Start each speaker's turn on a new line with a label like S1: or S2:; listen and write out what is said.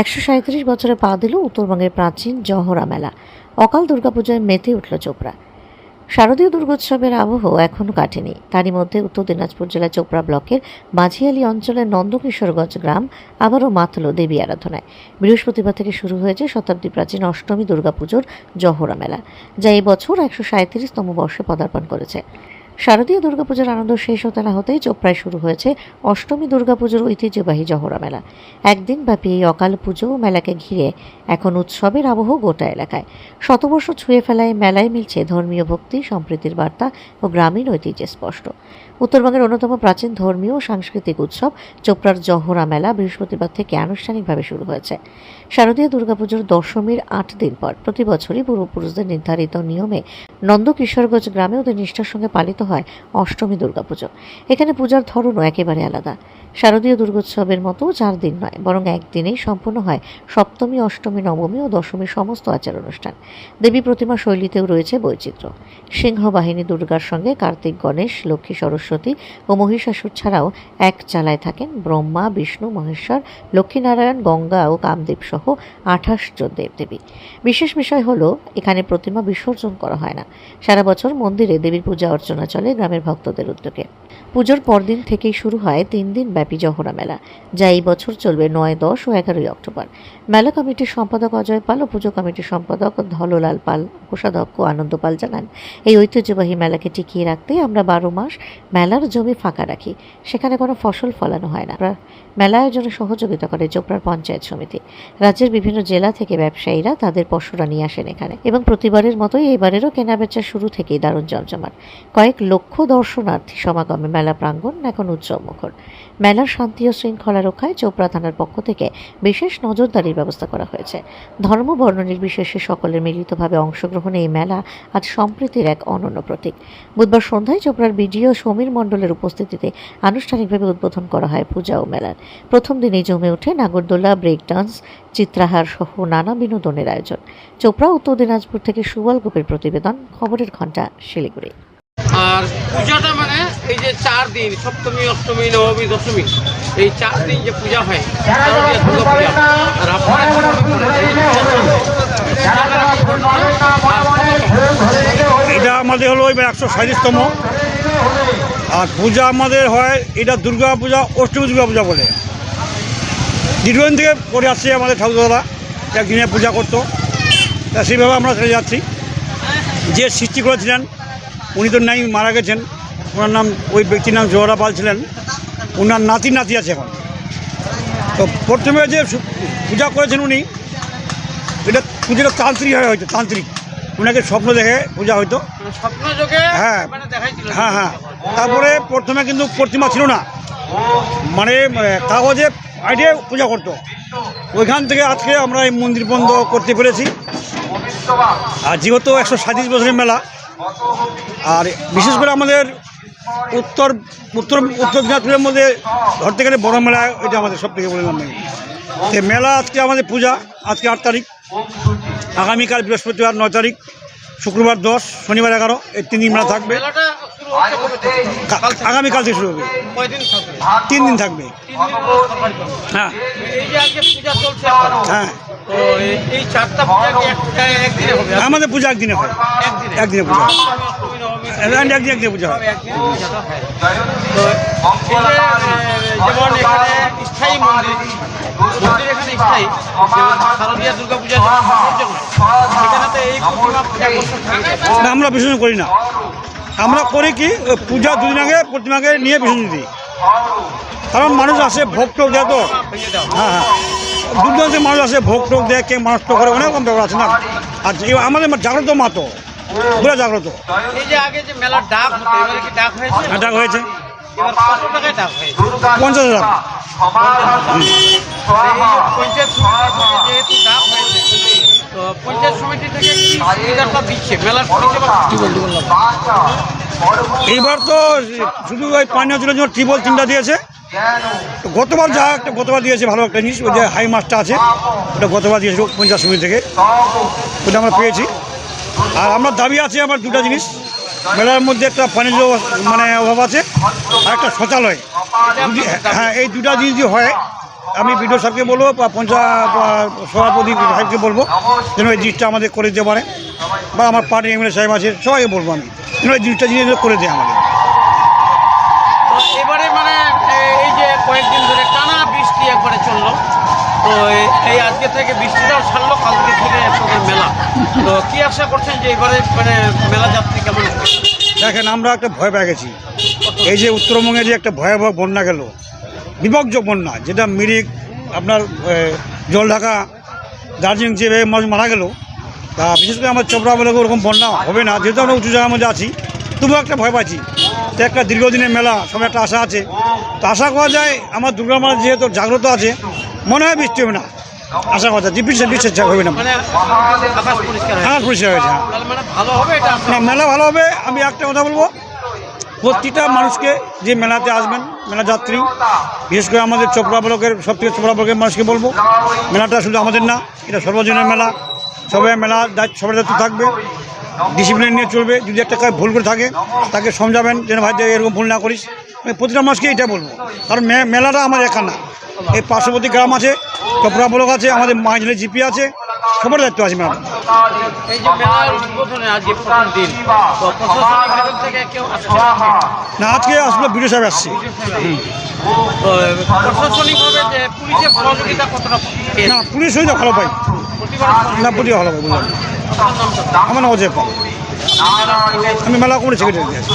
S1: একশো সাঁত্রিশ বছরে পা দিল উত্তরবঙ্গের প্রাচীন জহরা মেলা। অকাল দুর্গাপূজায় মেতে উঠল চোপড়া। শারদীয় দুর্গোৎসবের আবহ এখনও কাটেনি। তারই মধ্যে উত্তর দিনাজপুর জেলার চোপড়া ব্লকের মাঝিয়ালি অঞ্চলের নন্দকিশোরগঞ্জ গ্রাম আবারও মাতল দেবী আরাধনায়। বৃহস্পতিবার থেকে শুরু হয়েছে শতাব্দী প্রাচীন অষ্টমী দুর্গাপুজোর জহরা মেলা, যা এবছর বছর একশো সাঁত্রিশতম বর্ষে পদার্পণ করেছে। শারদীয় দুর্গাপূজার আনন্দ শেষ হতে না হতেই চোপড়ায় শুরু হয়েছে অষ্টমী দুর্গাপুজোর ঐতিহ্যবাহী জহরা মেলা। একদিন ব্যাপী এই অকাল পুজো মেলাকে ঘিরে এখন উৎসবের আবহ গোটা এলাকায়। শতবর্ষ ছুঁয়ে ফেলায় মেলায় মিলছে ধর্মীয় ভক্তি, সম্প্রীতির বার্তা ও গ্রামীণ ঐতিহ্যে স্পষ্ট। উত্তরবঙ্গের অন্যতম প্রাচীন ধর্মীয় ও সাংস্কৃতিক উৎসব চোপড়ার জহরা মেলা বৃহস্পতিবার থেকে আনুষ্ঠানিকভাবে শুরু হয়েছে। শারদীয় দুর্গাপুজোর দশমীর আট দিন পর প্রতি বছরই পূর্বপুরুষদের নির্ধারিত নিয়মে নন্দকিশোরগঞ্জ গ্রামে ওদের নিষ্ঠার সঙ্গে পালিত হয় অষ্টমী দুর্গাপুজো। এখানে পূজার ধরনও একেবারে আলাদা। শারদীয় দুর্গোৎসবের মতো চার দিন নয়, বরং একদিনেই সম্পূর্ণ হয় সপ্তমী, অষ্টমী, নবমী ও দশমীর সমস্ত আচার অনুষ্ঠান। দেবী প্রতিমা শৈলীতেও রয়েছে বৈচিত্র্য। সিংহ বাহিনী দুর্গার সঙ্গে কার্তিক গণেশ, লক্ষ্মী সরস্বতী ও মহিষাসুর ছাড়াও এক চালায় থাকেন ব্রহ্মা, বিষ্ণু, মহেশ্বর, লক্ষ্মীনারায়ণ, গঙ্গা ও কামদেব সহ আঠাশ জন দেবদেবী। বিশেষ বিষয় হলো, এখানে প্রতিমা বিসর্জন করা হয় না। সারা বছর মন্দিরে দেবীর পূজা অর্চনা চলে গ্রামের ভক্তদের উদ্যোগে। পুজোর পরদিন থেকেই শুরু হয় তিন দিন ব্যাপী জহরা মেলা, যা এই বছর চলবে নয়, দশ ও এগারোই অক্টোবর। মেলা কমিটির সম্পাদক অজয় পাল ও পুজো কমিটির সম্পাদক ধললাল পাল, কোষাধ্যক্ষ আনন্দ পাল জানান, এই ঐতিহ্যবাহী মেলাকে টিকিয়ে রাখতে আমরা বারো মাস মেলার জমি ফাঁকা রাখি, সেখানে কোনো ফসল ফলানো হয় না। মেলা আয়োজনে সহযোগিতা করে চোপড়ার পঞ্চায়েত সমিতি, রাজ্যের বিভিন্ন জেলা থেকে ব্যবসায়ীরা তাদের পশুরা নিয়ে আসেন এখানে এবং প্রতিবারের মতোই এবারেরও কেনাবেচা শুরু থেকেই দারুণ জমজমাট। কয়েক লক্ষ দর্শনার্থী সমাগমে মেলা প্রাঙ্গণ এখন উৎসব মুখর মেলার শান্তি ও শৃঙ্খলা রক্ষায় চোপড়া থানার পক্ষ থেকে বিশেষ নজরদারির ব্যবস্থা করা হয়েছে। ধর্ম বর্ণ নির্বিশেষে সকলের মিলিতভাবে অংশগ্রহণে এই মেলা আজ সম্প্রীতির এক অনন্য প্রতীক। বুধবার সন্ধ্যায় চোপড়ার বিডিও সমীর মণ্ডলের উপস্থিতিতে আনুষ্ঠানিকভাবে উদ্বোধন করা হয় পূজা ও মেলার। প্রথম দিনেই জমে ওঠে নাগরদোলা, ব্রেক ডান্স চিত্রাহার সহ নানা বিনোদনের আয়োজন। চোপড়া উত্তর দিনাজপুর থেকে সুবল গোপের প্রতিবেদন খবরের ঘণ্টা শিলিগুড়ি।
S2: আর পূজাটা মানে এই যে চার দিন সপ্তমী অষ্টমী নবমী দশমী এই চার দিন যে পূজা হয় আর?
S3: এটা আমাদের হলো এবার একশো সাঁত্রিশতম আর পূজা আমাদের হয় এটা দুর্গা পূজা অষ্টমী দুর্গা পূজা বলে। দীর্ঘদিন থেকে করে আসছে আমাদের ঠাকুরদাদা একদিনে পূজা করতো। তা সেইভাবে আমরা চলে যাচ্ছি। যে সৃষ্টি করেছিলেন উনি তো নাই মারা গেছেন। ওনার নাম ওই ব্যক্তির নাম জোহরা পাল ছিলেন। ওনার নাতি নাতি আছে এখন। তো প্রথমে যে পূজা করেছেন উনি এটা পুজোটা তান্ত্রিক হয়ে হয়তো তান্ত্রিক। ওনাকে স্বপ্ন দেখে পূজা হয়তো।
S2: মানে
S3: হ্যাঁ।
S2: মানে
S3: হ্যাঁ হ্যাঁ। তারপরে প্রথমে কিন্তু প্রতিমা ছিল না। মানে কাগজে আইডে পূজা করতো। ওইখান থেকে আজকে আমরা এই মন্দির বন্ধ করতে পেরেছি। আর যেহেতু একশো সাঁত্রিশ বছরের মেলা, আর বিশেষ করে আমাদের উত্তর উত্তর উত্তর দিনাজপুরের মধ্যে ধরতে গেলে বড় মেলা, এটা আমাদের সব থেকে বললাম এই মেলা আজকে আমাদের পূজা, আজকে আট তারিখ। আগামীকাল বৃহস্পতিবার নয় তারিখ, শুক্রবার দশ, শনিবার এগারো, এই তিন দিন মেলা থাকবে। আগামীকাল থেকে শুরু হবে। তিন দিন থাকবে। হ্যাঁ। হ্যাঁ। আমাদের পূজা একদিনে হয়।
S2: একদিনে?
S3: পূজা হয়।
S2: অষ্টমী, নবমী,
S3: একদিন একদিন পূজা হয়।
S2: হয়। যেমন এখানে স্থায়ী মন্দির মন্দির এখানে স্থায়ী শারদীয়া দুর্গা পূজা হয়,
S3: আমরা বিসর্জন করি না। আমরা করি কি পূজা দুদিন আগে প্রতিমাকে নিয়ে বিসর্জন দিই। কারণ মানুষ আসে ভোগ টোক দেয় তো।
S2: হ্যাঁ
S3: হ্যাঁ। দূর দূরান্তে মানুষ আসে ভোগ টোক দেয় কে মানুষ টোক করে অনেক রকম ব্যাপার আছে না? আর আমাদের জাগ্রত মা তো। পুরো জাগ্রত।
S2: ডাক হয়েছে?
S3: হ্যাঁ, ডাক হয়েছে? পঞ্চাশ হাজার।
S2: তো
S3: এইবার তো শুধু ওই পানীয় জলের জন্য টিবল তিনটা দিয়েছে। গতবার যা একটা, গতবার দিয়েছে ভালো একটা জিনিস, ওই যে হাই মাছটা আছে, ওটা গতবার দিয়েছে পঞ্চাশ সমিতি থেকে। ওটা আমরা পেয়েছি। আর আমার দাবি আছে আমার দুটা জিনিস। মেলার মধ্যে একটা পানীয় মানে অভাব আছে আর একটা শৌচালয়। হ্যাঁ এই দুটা জিনিস হয়, আমি বিডিও সাহেবকে বলব বা পঞ্চায়েত সভাপতি সাহেবকে বলব যেন এই জিনিসটা আমাদের করে দিতে পারে। বা আমার পার্টি এমএলএ সাহেব আছে, সবাইকে বলব আমি, যেন এই জিনিসটা জিনিস করে দেয় আমাদের।
S2: এবারে মানে এই যে কয়েকদিন ধরে টানা বৃষ্টি একবারে চলল। তো এই থেকে বৃষ্টিটাও ছাড়লো, কালকে থেকে মেলা। তো কি আশা করছেন যে এবারে মানে কেমন?
S3: দেখেন, আমরা একটা ভয় পেয়ে গেছি। এই যে উত্তরবঙ্গে যে একটা ভয়াবহ বন্যা গেল বিপজ্জক বন্যা, যেটা মিরিক, আপনার জল ঢাকা দার্জিলিং যেভাবে মারা গেল, তা বিশেষ করে আমার চোপড়া বলে ওরকম বন্যা হবে না, যেহেতু আমরা উঁচু জায়গার মধ্যে আছি, তবুও একটা ভয় পাচ্ছি। তো একটা দীর্ঘদিনের মেলা সব একটা আশা আছে। তো আশা করা যায়, আমার দুর্গা মার যেহেতু জাগ্রত আছে, মনে হয় বৃষ্টি হবে না। আশা কথা যে বৃষ্টি বৃষ্টি হবে না।
S2: মানে আকাশ পরিষ্কার হ্যাঁ
S3: হয়েছে হ্যাঁ।
S2: তাহলে ভালো হবে
S3: না মেলা ভালো হবে আমি একটা কথা বলব। প্রতিটা মানুষকে যে মেলাতে আসবেন মেলা যাত্রী বিশেষ করে আমাদের চোপড়া ব্লকের সব থেকে চোপড়া ব্লকের মানুষকে বলব মেলাটা শুধু আমাদের না এটা সর্বজনীন মেলা। সবাই মেলা দায়িত্ব সবার দায়িত্ব থাকবে ডিসিপ্লিন নিয়ে চলবে যদি একটা কাজ ভুল করে থাকে তাকে সমঝাবেন যেন ভাই এরকম ভুল না করিস। আমি প্রতিটা মানুষকে এটা বলব কারণ মে- মেলাটা আমার একা না। এই পার্শ্ববর্তী গ্রাম আছে চোপড়া ব্লক আছে আমাদের মাঝলে জিপি আছে সবার দায়িত্ব আছে
S2: আসছে না?
S3: আজকে আসলে বিডিও সাহেব আসছে? না পুলিশ হইলে ভালো পাই না পুলিশ ভালো পাই আমার নাম অজয় পাল। আমি মেলা কমিটি সেক্রেটারি আছি